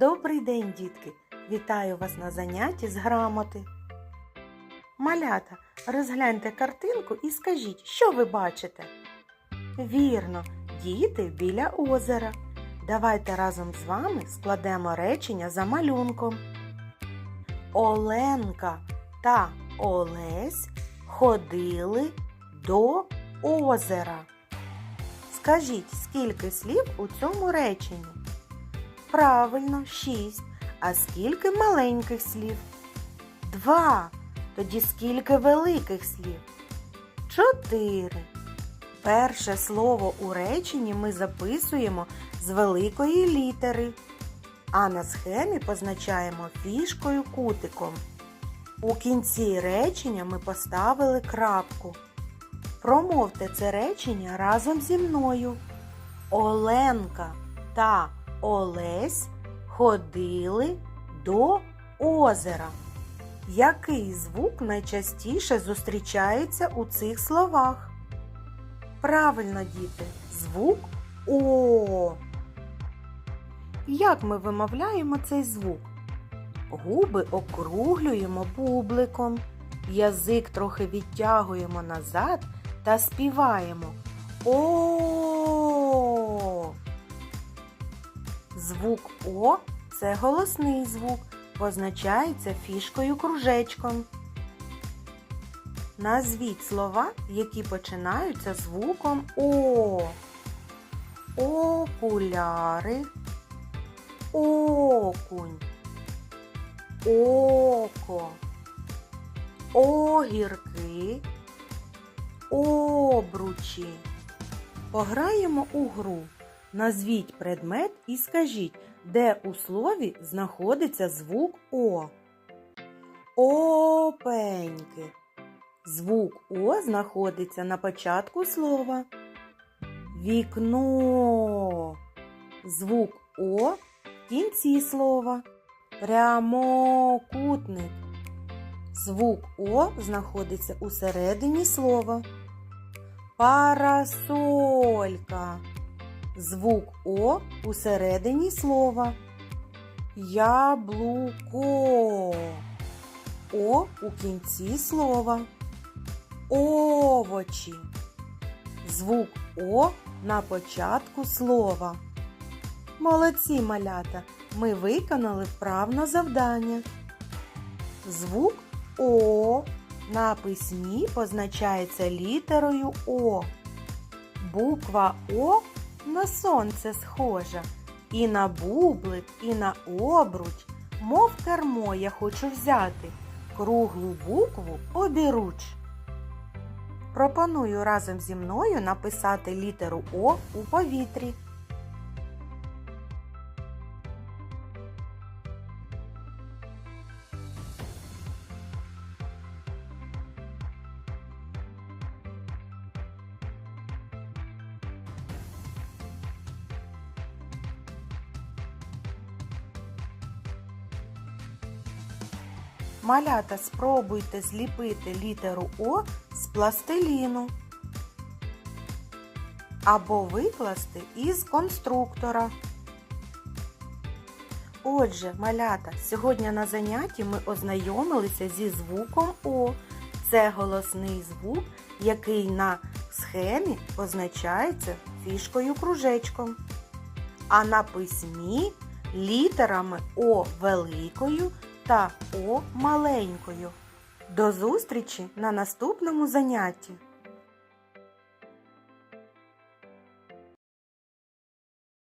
Добрий день, дітки! Вітаю вас на занятті з грамоти. Малята, розгляньте картинку і скажіть, що ви бачите? Вірно, діти біля озера. Давайте разом з вами складемо речення за малюнком. Оленка та Олесь ходили до озера. Скажіть, скільки слів у цьому реченні? Правильно, шість. А скільки маленьких слів? Два. Тоді скільки великих слів? Чотири. Перше слово у реченні ми записуємо з великої літери, а на схемі позначаємо фішкою кутиком. У кінці речення ми поставили крапку. Промовте це речення разом зі мною. Оленка та Олесь ходили до озера. Який звук найчастіше зустрічається у цих словах? Правильно, діти, звук О. Як ми вимовляємо цей звук? Губи округлюємо бубликом, язик трохи відтягуємо назад та співаємо О. Звук О це голосний звук, позначається фішкою кружечком. Назвіть слова, які починаються звуком О. Окуляри, окунь, око, огірки, обручі. Пограємо у гру. Назвіть предмет і скажіть, де у слові знаходиться звук О. Опеньки. Звук О знаходиться на початку слова. Вікно. Звук О в кінці слова. Прямокутник. Звук О знаходиться у середині слова. Парасолька. Звук О у середині слова. Яблуко. О у кінці слова. Овочі. Звук О на початку слова. Молодці малята! Ми виконали вправне завдання. Звук О на письмі позначається літерою О. Буква О на сонце схожа. І на бублик, і на обруч, мов кермо я хочу взяти, круглу букву обіруч. Пропоную разом зі мною написати літеру О у повітрі. Малята, спробуйте зліпити літеру О з пластиліну або викласти із конструктора. Отже, малята, сьогодні на занятті ми ознайомилися зі звуком О. Це голосний звук, який на схемі позначається фішкою кружечком. А на письмі літерами О великою та О маленькою. До зустрічі на наступному занятті!